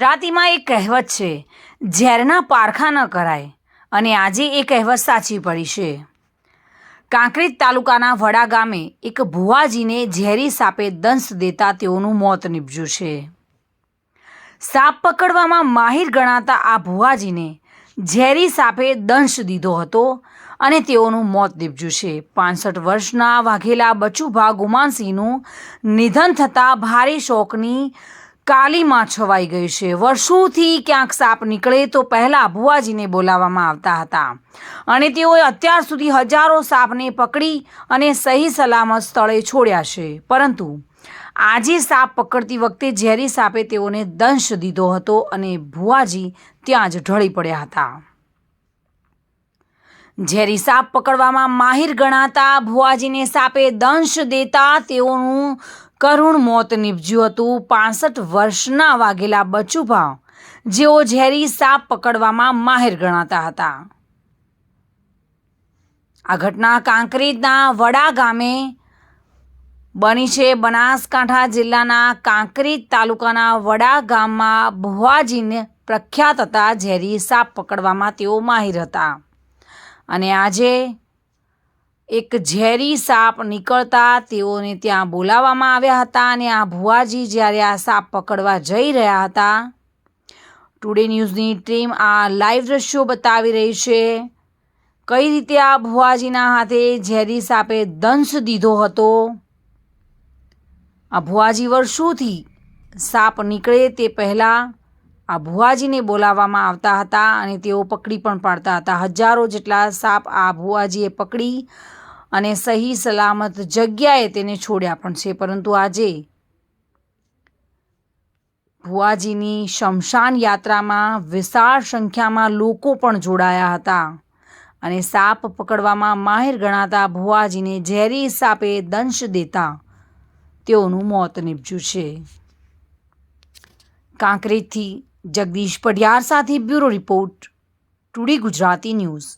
ગુજરાતીમાં એક કહેવત છે, ઝેરના પારખા ન કરાય. અને આજે એ કહેવત સાચી પડી છે. કાંકરેજ તાલુકાના વડા ગામે એક ભુવાજીને ઝેરી સાપે દંશ દેતા તેઓનું મોત નીપજ્યું છે. સાપ પકડવામાં માહિર ગણાતા આ ભુવાજીને ઝેરી સાપે દંશ દીધો હતો અને તેઓનું મોત નીપજ્યું છે. પાંસઠ વર્ષના વાઘેલા બચુભા ગુમાનસિંહનું નિધન થતાં ભારે શોકની કાલીમાં છવાઈ ગઈ છે. વર્ષોથી ક્યાંક સાપ નીકળે તો પહેલાં ભુવાજીને બોલાવવામાં આવતા હતા. અને તેઓએ અત્યાર સુધી હજારો સાપને પકડી અને સહી સલામત સ્થળે છોડ્યા છે. પરંતુ આજે સાપ પકડતી વખતે ઝેરી સાપે તેઓને દંશ દીધો હતો અને ભુવાજી ત્યાં જ ઢળી પડ્યા હતા. ઝેરી સાપ પકડવામાં માહિર ગણાતા ભુવાજીને સાપે દંશ દેતા તેઓનું કરુણ મોત નીપજ્યું હતું. પાસઠ વર્ષના વાઘેલા બચુભા જેઓ ઝેરી સાપ પકડવામાં માહિર ગણાતા હતા. આ ઘટના કાંકરેજના વડા ગામે બની છે. બનાસકાંઠા જિલ્લાના કાંકરેજ તાલુકાના વડા ગામમાં ભુવાજીને પ્રખ્યાત હતા. ઝેરી સાપ પકડવામાં તેઓ માહિર હતા. અને આજે એક ઝેરી સાપ નીકળતા તેઓને ત્યાં બોલાવવામાં આવ્યા હતા અને આ ભુવાજી જ્યારે આ સાપ પકડવા જઈ રહ્યા હતા ટુડે ન્યૂઝની ટીમ આ લાઈવ દ્રશ્યો બતાવી રહી છે. કઈ રીતે આ ભુવાજીના હાથે ઝેરી સાપે દંશ દીધો હતો? આ ભુવાજી વર્ષોથી સાપ નીકળે તે પહેલાં આ ભુવાજીને બોલાવવામાં આવતા હતા અને તેઓ પકડી પણ પાડતા હતા. હજારો જેટલા સાપ આ ભુવાજીએ પકડી અને સહી સલામત જગ્યાએ તેને છોડ્યા પણ છે. પરંતુ આજે ભુવાજીની શમશાન યાત્રામાં વિશાળ સંખ્યામાં લોકો પણ જોડાયા હતા અને સાપ પકડવામાં માહિર ગણાતા ભુવાજીને ઝેરી સાપે દંશ દેતા તેઓનું મોત નીપજ્યું છે. કાંકરેજથી જગદીશ પઢિયાર સાથે bureau report, today Gujarati news.